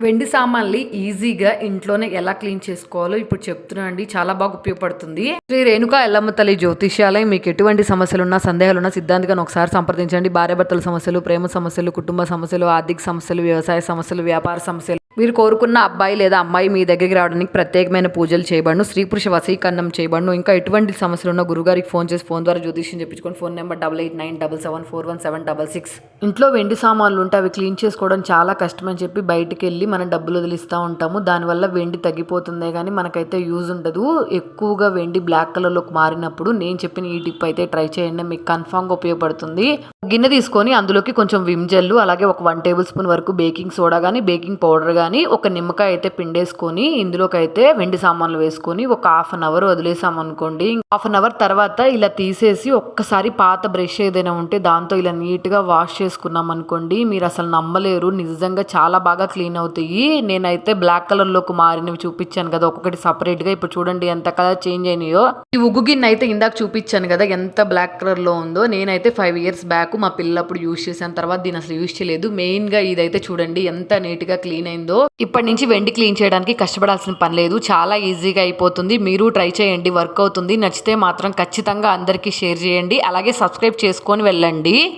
వెండి సామాన్లు ఈజీగా ఇంట్లోనే ఎలా క్లీన్ చేసుకోవాలో ఇప్పుడు చెప్తున్నా అండి చాలా బాగా ఉపయోగపడుతుంది. శ్రీ రేణుక ఎల్లమ్మ తల్లి జ్యోతిష్యాలయం మీకు ఎటువంటి సమస్యలు ఉన్నా సందేహాలు ఉన్నా సిద్ధాంతిగాను ఒకసారి సంప్రదించండి. భార్యాభర్తల సమస్యలు ప్రేమ సమస్యలు కుటుంబ సమస్యలు ఆర్థిక సమస్యలు వ్యవసాయ సమస్యలు వ్యాపార సమస్యలు మీరు కోరుకున్న అబ్బాయి లేదా అమ్మాయి మీ దగ్గరికి రావడానికి ప్రత్యేకమైన పూజలు చేయబడను. స్త్రీ పురుష వశీకరణం చేయబడను. ఇంకా ఎటువంటి సమస్యలు ఉన్నా గురుగారికి ఫోన్ చేసి ఫోన్ ద్వారా జ్యోతిష్యం చెప్పించుకొని phone number double eight nine double seven four one seven double six. ఇంట్లో వెండి సామాన్లు ఉంటే అవి క్లీన్ చేసుకోవడం చాలా కష్టం అని చెప్పి బయటికి వెళ్ళి మనం డబ్బులు వదిలిస్తూ ఉంటాము. దానివల్ల వెండి తగ్గిపోతుందే కానీ మనకైతే యూజ్ ఉండదు. ఎక్కువగా వెండి బ్లాక్ కలర్లోకి మారినప్పుడు నేను చెప్పిన ఈ టిప్ అయితే ట్రై చేయండి. మీకు కన్ఫామ్గా ఉపయోగపడుతుంది. గిన్నె తీసుకొని అందులోకి కొంచెం విమ్ జెల్లు అలాగే ఒక వన్ టేబుల్ స్పూన్ వరకు బేకింగ్ సోడా కానీ బేకింగ్ పౌడర్ కానీ ఒక నిమ్మకాయ అయితే పిండేసుకొని ఇందులోకి అయితే వెండి సామాన్లు వేసుకొని ఒక హాఫ్ అన్ అవర్ వదిలేసామనుకోండి హాఫ్ అన్ అవర్ తర్వాత ఇలా తీసేసి ఒక్కసారి పాత బ్రష్ ఏదైనా ఉంటే దాంతో ఇలా నీట్గా వాష్ చేసుకున్నాం అనుకోండి. మీరు అసలు నమ్మలేరు. నిజంగా చాలా బాగా క్లీన్ అవుతాయి. నేనైతే బ్లాక్ కలర్లోకి మారినవి చూపించాను కదా ఒక్కొక్కటి సపరేట్గా. ఇప్పుడు చూడండి ఎంత కలర్ చేంజ్ అయినాయో. ఈ ఉగ్గు గిన్నె అయితే ఇందాక చూపించాను కదా ఎంత బ్లాక్ కలర్లో ఉందో. నేనైతే ఫైవ్ ఇయర్స్ బ్యాక్ మా పిల్లప్పుడు యూజ్ చేశాను. తర్వాత దీని అసలు యూజ్ చేయలేదు. మెయిన్గా ఇదైతే చూడండి ఎంత నీట్గా క్లీన్ అయిందో. ఇప్పటి నుంచి వెండి క్లీన్ చేయడానికి కష్టపడాల్సిన పని లేదు. చాలా ఈజీగా అయిపోతుంది. మీరు ట్రై చేయండి. వర్క్ అవుతుంది. నచ్చితే మాత్రం ఖచ్చితంగా అందరికీ షేర్ చేయండి. అలాగే సబ్స్క్రైబ్ చేసుకొని వెళ్ళండి.